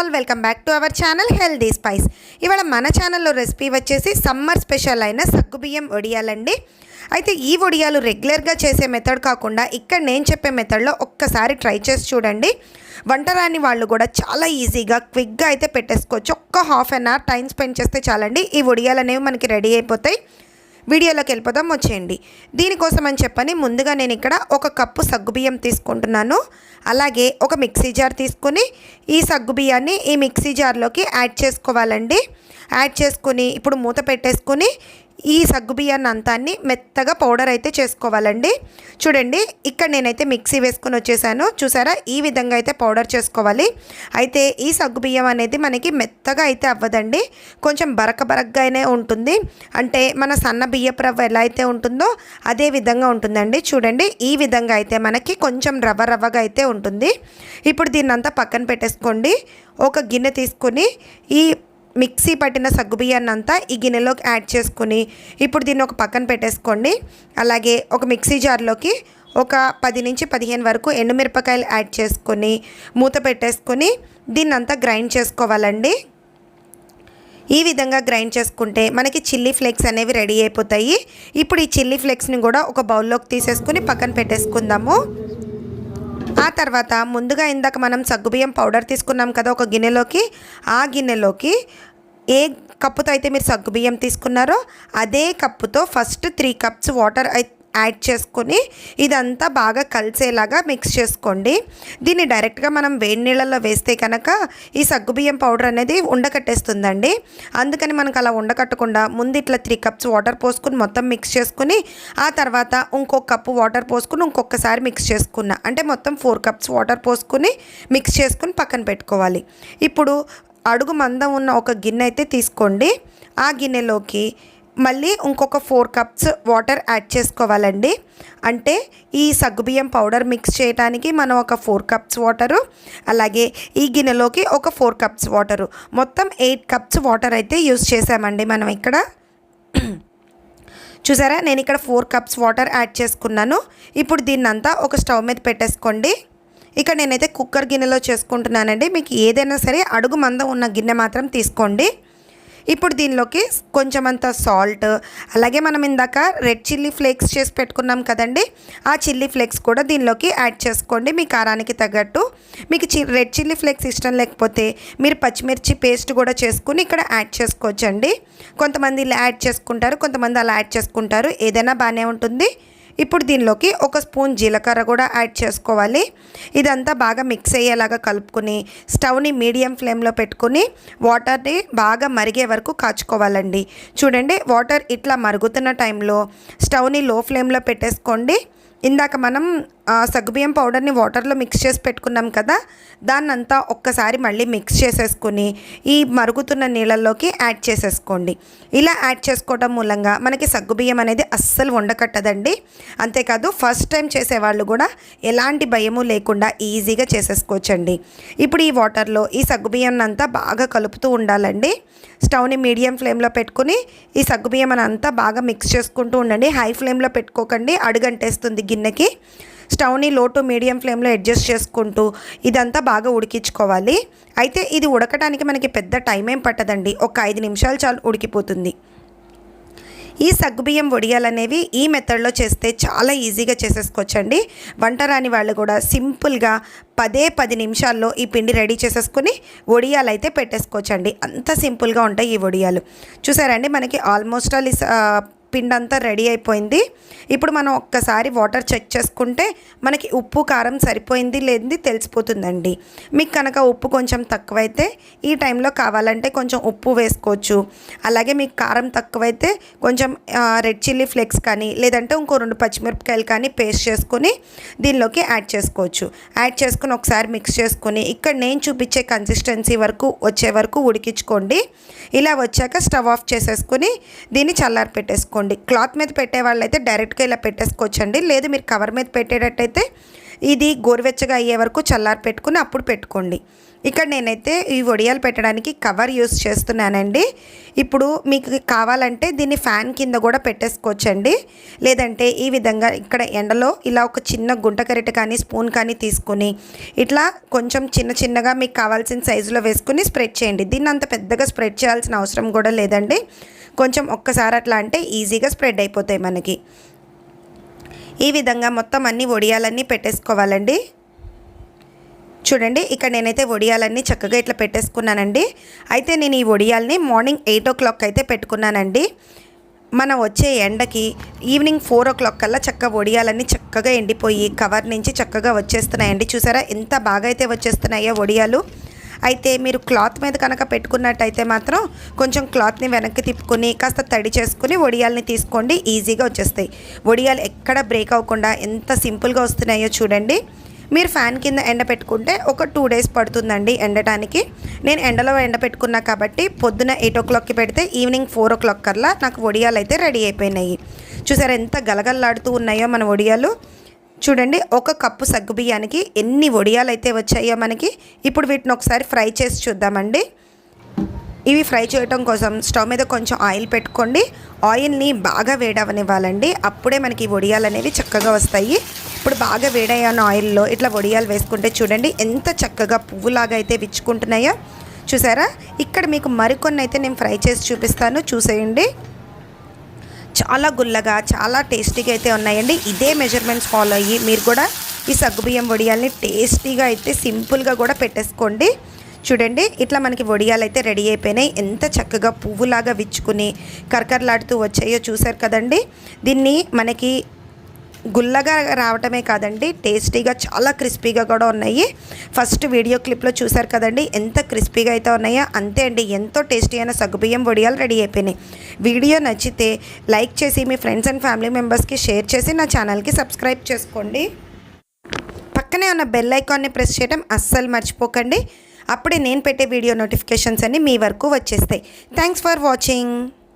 All welcome back to our channel healthy spice. ఇవాళ మన ఛానల్లో రెసిపీ వచ్చేసి సమ్మర్ స్పెషల్ అయిన సగ్గుబియ్యం వడియాలండి అయితే ఈ వడియాలు రెగ్యులర్గా చేసే మెథడ్ కాకుండా ఇక్కడ నేను చెప్పే మెథడ్లో ఒక్కసారి ట్రై చేసి చూడండి. వంటరాని వాళ్ళు కూడా చాలా ఈజీగా క్విక్గా అయితే పెట్టేసుకోవచ్చు. ఒక్క half an hour time spend చేస్తే చాలండి. ఈ వడియాలు అనేవి మనకి రెడీ అయిపోతాయి. వీడియోలోకి వెళ్ళిపోదాం వచ్చేయండి. దీనికోసం అని చెప్పని ముందుగా నేను ఇక్కడ ఒక కప్పు సగ్గుబియ్యం తీసుకుంటున్నాను. అలాగే ఒక మిక్సీ జార్ తీసుకొని ఈ సగ్గుబియ్యాన్ని ఈ మిక్సీ జార్లోకి యాడ్ చేసుకోవాలండి. యాడ్ చేసుకొని ఇప్పుడు మూత పెట్టేసుకొని ఈ సగ్గుబియ్యాన్ని అంతాన్ని మెత్తగా పౌడర్ అయితే చేసుకోవాలండి. చూడండి ఇక్కడ నేనైతే మిక్సీ వేసుకొని వచ్చేసాను. చూసారా? ఈ విధంగా అయితే పౌడర్ చేసుకోవాలి. అయితే ఈ సగ్గుబియ్యం అనేది మనకి మెత్తగా అయితే అవ్వదండి. కొంచెం బరక బరకగానే ఉంటుంది. అంటే మన సన్న బియ్యపు రవ్వ ఎలా అయితే ఉంటుందో అదే విధంగా ఉంటుందండి. చూడండి ఈ విధంగా అయితే మనకి కొంచెం రవ్వ రవ్వగా అయితే ఉంటుంది. ఇప్పుడు దీన్నంతా పక్కన పెట్టేసుకోండి. ఒక గిన్నె తీసుకొని ఈ మిక్సీ పట్టిన సగ్గుబియ్యాన్ని అంతా ఈ గిన్నెలోకి యాడ్ చేసుకుని ఇప్పుడు దీన్ని ఒక పక్కన పెట్టేసుకోండి. అలాగే ఒక మిక్సీ జార్లోకి ఒక పది నుంచి పదిహేను వరకు ఎండుమిరపకాయలు యాడ్ చేసుకొని మూత పెట్టేసుకొని దీన్ని అంతా గ్రైండ్ చేసుకోవాలండి. ఈ విధంగా గ్రైండ్ చేసుకుంటే మనకి చిల్లీ ఫ్లేక్స్ అనేవి రెడీ అయిపోతాయి. ఇప్పుడు ఈ చిల్లీ ఫ్లేక్స్ని కూడా ఒక బౌల్లోకి తీసేసుకుని పక్కన పెట్టేసుకుందాము. ఆ తర్వాత ముందుగా ఇందాక మనం సగ్గుబియ్యం పౌడర్ తీసుకున్నాం కదా ఒక గిన్నెలోకి ఆ గిన్నెలోకి ఏ కప్పుతో అయితే మీరు సగ్గుబియ్యం తీసుకున్నారో అదే కప్పుతో ఫస్ట్ త్రీ కప్స్ వాటర్ అయితే యాడ్ చేసుకొని ఇదంతా బాగా కలిసేలాగా మిక్స్ చేసుకోండి. దీన్ని డైరెక్ట్గా మనం వేడి నీళ్ళల్లో వేస్తే కనుక ఈ సగ్గుబియ్యం పౌడర్ అనేది ఉండకట్టేస్తుందండి. అందుకని మనకు అలా ఉండకట్టకుండా ముందు ఇట్లా త్రీ కప్స్ వాటర్ పోసుకుని మొత్తం మిక్స్ చేసుకుని ఆ తర్వాత ఇంకొక కప్పు వాటర్ పోసుకుని ఇంకొకసారి మిక్స్ చేసుకున్నా అంటే మొత్తం ఫోర్ కప్స్ వాటర్ పోసుకుని మిక్స్ చేసుకుని పక్కన పెట్టుకోవాలి. ఇప్పుడు అడుగు మందం ఉన్న ఒక గిన్నె అయితే తీసుకోండి. ఆ గిన్నెలోకి మళ్ళీ ఇంకొక ఫోర్ కప్స్ వాటర్ యాడ్ చేసుకోవాలండి. అంటే ఈ సగ్గుబియ్యం పౌడర్ మిక్స్ చేయడానికి మనం ఒక ఫోర్ కప్స్ వాటరు అలాగే ఈ గిన్నెలోకి ఒక ఫోర్ కప్స్ వాటరు. మొత్తం ఎయిట్ కప్స్ వాటర్ అయితే యూస్ చేసామండి మనం ఇక్కడ. చూసారా? నేను ఇక్కడ ఫోర్ కప్స్ వాటర్ యాడ్ చేసుకున్నాను. ఇప్పుడు దీన్నంతా ఒక స్టవ్ మీద పెట్టేసుకోండి. ఇక్కడ నేనైతే కుక్కర్ గిన్నెలో చేసుకుంటున్నానండి. మీకు ఏదైనా సరే అడుగు మందం ఉన్న గిన్నె మాత్రం తీసుకోండి. ఇప్పుడు దీనిలోకి కొంచెం అంత సాల్ట్ అలాగే మనం ఇందాక రెడ్ చిల్లీ ఫ్లేక్స్ చేసి పెట్టుకున్నాం కదండి ఆ చిల్లీ ఫ్లేక్స్ కూడా దీనిలోకి యాడ్ చేసుకోండి. మీ కారానికి తగ్గట్టు. మీకు చి రెడ్ చిల్లీ ఫ్లేక్స్ ఇష్టం లేకపోతే మీరు పచ్చిమిర్చి పేస్ట్ కూడా చేసుకుని ఇక్కడ యాడ్ చేసుకోవచ్చండి. కొంతమంది ఇలా యాడ్ చేసుకుంటారు కొంతమంది అలా యాడ్ చేసుకుంటారు. ఏదైనా బాగానే ఉంటుంది. ఇప్పుడు దీనిలోకి ఒక స్పూన్ జీలకర్ర కూడా యాడ్ చేసుకోవాలి. ఇదంతా బాగా మిక్స్ అయ్యేలాగా కలుపుకొని స్టవ్ని మీడియం ఫ్లేమ్లో పెట్టుకుని వాటర్ని బాగా మరిగే వరకు కాచుకోవాలండి. చూడండి వాటర్ ఇట్లా మరుగుతున్న టైంలో స్టవ్ని లో ఫ్లేమ్లో పెట్టేసుకోండి. ఇందాక మనం సగ్గుబియ్యం పౌడర్ని వాటర్లో మిక్స్ చేసి పెట్టుకున్నాం కదా దాన్నంతా ఒక్కసారి మళ్ళీ మిక్స్ చేసేసుకుని ఈ మరుగుతున్న నీళ్ళల్లోకి యాడ్ చేసేసుకోండి. ఇలా యాడ్ చేసుకోవడం మూలంగా మనకి సగ్గుబియ్యం అనేది అస్సలు ఉండకట్టదండి అంతేకాదు ఫస్ట్ టైం చేసేవాళ్ళు కూడా ఎలాంటి భయము లేకుండా ఈజీగా చేసేసుకోవచ్చండి. ఇప్పుడు ఈ వాటర్లో ఈ సగ్గుబియ్యం అంతా బాగా కలుపుతూ ఉండాలండి. స్టవ్ని మీడియం ఫ్లేమ్లో పెట్టుకుని ఈ సగ్గుబియ్యం అంతా బాగా మిక్స్ చేసుకుంటూ ఉండండి. హై ఫ్లేమ్లో పెట్టుకోకండి అడుగంటేస్తుంది గిన్నెకి స్టవ్ని లో టు మీడియం ఫ్లేమ్లో అడ్జస్ట్ చేసుకుంటూ ఇదంతా బాగా ఉడికించుకోవాలి. అయితే ఇది ఉడకడానికి మనకి పెద్ద టైం ఏం పట్టదండి. ఒక ఐదు నిమిషాలు చాలు ఉడికిపోతుంది. ఈ సగ్గుబియ్యం వడియాలనేవి ఈ మెథడ్లో చేస్తే చాలా ఈజీగా చేసేసుకోవచ్చండి. వంట రాని వాళ్ళు కూడా సింపుల్గా పదే పది నిమిషాల్లో ఈ పిండి రెడీ చేసేసుకుని వడియాలు అయితే పెట్టేసుకోవచ్చండి. అంత సింపుల్గా ఉంటాయి ఈ వడియాలు. చూసారండి? మనకి ఆల్మోస్ట్ ఆల్ పిండి అంతా రెడీ అయిపోయింది. ఇప్పుడు మనం ఒక్కసారి వాటర్ చెక్ చేసుకుంటే మనకి ఉప్పు కారం సరిపోయింది లేనిది తెలిసిపోతుందండి. మీకు కనుక ఉప్పు కొంచెం తక్కువైతే ఈ టైంలో కావాలంటే కొంచెం ఉప్పు వేసుకోవచ్చు. అలాగే మీకు కారం తక్కువైతే కొంచెం రెడ్ చిల్లీ ఫ్లేక్స్ కానీ లేదంటే ఇంకో రెండు పచ్చిమిరపకాయలు కానీ పేస్ట్ చేసుకొని దీనిలోకి యాడ్ చేసుకోవచ్చు. యాడ్ చేసుకుని ఒకసారి మిక్స్ చేసుకొని ఇక్కడ నేను చూపించే కన్సిస్టెన్సీ వరకు వచ్చే వరకు ఉడికించుకోండి. ఇలా వచ్చాక స్టవ్ ఆఫ్ చేసేసుకొని దీన్ని చల్లారి పెట్టేసుకోండి క్లాత్ మీద పెట్టే వాళ్ళైతే డైరెక్ట్గా ఇలా పెట్టేసుకోవచ్చండి. లేదు మీరు కవర్ మీద పెట్టేటట్టయితే ఇది గోరువెచ్చగా అయ్యే వరకు చల్లారి పెట్టుకుని అప్పుడు పెట్టుకోండి. ఇక్కడ నేనైతే ఈ వడియాలు పెట్టడానికి కవర్ యూస్ చేస్తున్నానండి. ఇప్పుడు మీకు కావాలంటే దీన్ని ఫ్యాన్ కింద కూడా పెట్టేసుకోవచ్చండి. లేదంటే ఈ విధంగా ఇక్కడ ఎండలో ఇలా ఒక చిన్న గుంట కరెట కానీ స్పూన్ కానీ తీసుకుని ఇట్లా కొంచెం చిన్న చిన్నగా మీకు కావాల్సిన సైజులో వేసుకుని స్ప్రెడ్ చేయండి. దీన్ని అంత పెద్దగా స్ప్రెడ్ చేయాల్సిన అవసరం కూడా లేదండి. కొంచెం ఒక్కసారి అట్లా అంటే ఈజీగా స్ప్రెడ్ అయిపోతాయి మనకి. ఈ విధంగా మొత్తం అన్ని వడియాలన్నీ పెట్టేసుకోవాలండి. చూడండి ఇక్కడ నేనైతే వడియాలన్నీ చక్కగా ఇట్లా పెట్టేసుకున్నానండి. అయితే నేను ఈ వడియాల్ని మార్నింగ్ ఎయిట్ ఓ క్లాక్ అయితే పెట్టుకున్నానండి. మనం వచ్చే ఎండకి ఈవినింగ్ ఫోర్ ఓ క్లాక్ కల్లా చక్కగా వడియాలన్నీ చక్కగా ఎండిపోయి కవర్ నుంచి చక్కగా వచ్చేస్తున్నాయండి. చూసారా ఎంత బాగా అయితే వచ్చేస్తున్నాయో వడియాలు అయితే మీరు క్లాత్ మీద కనుక పెట్టుకున్నట్టయితే మాత్రం కొంచెం క్లాత్ని వెనక్కి తిప్పుకొని కాస్త తడి చేసుకుని వడియాల్ని తీసుకోండి. ఈజీగా వచ్చేస్తాయి. వడియాలు ఎక్కడ బ్రేక్ అవ్వకుండా ఎంత సింపుల్గా వస్తున్నాయో చూడండి. మీరు ఫ్యాన్ కింద ఎండ పెట్టుకుంటే ఒక టూ డేస్ పడుతుందండి ఎండటానికి. నేను ఎండలో ఎండ పెట్టుకున్నా కాబట్టి పొద్దున ఎయిట్ ఓ క్లాక్కి పెడితే ఈవినింగ్ ఫోర్ ఓ క్లాక్ కల్లా నాకు వడియాలు అయితే రెడీ అయిపోయినాయి. చూసారు ఎంత గలగల్లాడుతూ ఉన్నాయో మన వడియాలు. చూడండి ఒక కప్పు సగ్గుబియ్యానికి ఎన్ని వడియాలు అయితే వచ్చాయో మనకి ఇప్పుడు వీటిని ఒకసారి ఫ్రై చేసి చూద్దామండి. ఇవి ఫ్రై చేయడం కోసం స్టవ్ మీద కొంచెం ఆయిల్ పెట్టుకోండి. ఆయిల్ని బాగా వేడవనివ్వాలండి. అప్పుడే మనకి ఈ వడియాలు అనేవి చక్కగా వస్తాయి. ఇప్పుడు బాగా వేడయ్యాన ఆయిల్లో ఇట్లా వడియాలు వేసుకుంటే చూడండి ఎంత చక్కగా పువ్వులాగా అయితే విచ్చుకుంటున్నాయో. చూసారా? ఇక్కడ మీకు మరికొన్ని అయితే నేను ఫ్రై చేసి చూపిస్తాను. చూసేయండి. చాలా గుల్లగా చాలా టేస్టీగా అయితే ఉన్నాయండి. ఇదే మెజర్మెంట్స్ ఫాలో అయ్యి మీరు కూడా ఈ సగ్గుబియ్యం వడియాల్ని టేస్టీగా అయితే సింపుల్గా కూడా పెట్టేసుకోండి. చూడండి ఇట్లా మనకి వడియాలు అయితే రెడీ అయిపోయినాయి. ఎంత చక్కగా పువ్వులాగా విచ్చుకుని కరకరలాడుతూ వచ్చాయో చూసారు కదండి. దీన్ని మనకి గుల్లగా రావటమే కాదండి టేస్టీగా చాలా క్రిస్పీగా కూడా ఉన్నాయి. ఫస్ట్ వీడియో క్లిప్లో చూసారు కదండి ఎంత క్రిస్పీగా అయితే ఉన్నాయో అంతే అండి ఎంతో టేస్టీ అయిన సగ్గుబియ్యం వడియాలు రెడీ అయిపోయినాయి. వీడియో నచ్చితే లైక్ చేసి మీ ఫ్రెండ్స్ అండ్ ఫ్యామిలీ మెంబర్స్కి షేర్ చేసి నా ఛానల్కి సబ్స్క్రైబ్ చేసుకోండి. పక్కనే ఉన్న బెల్ ఐకాన్ని ప్రెస్ చేయడం అస్సలు మర్చిపోకండి. అప్పుడే నేను పెట్టే వీడియో నోటిఫికేషన్స్ అన్నీ మీ వరకు వచ్చేస్తాయి. Thanks for watching.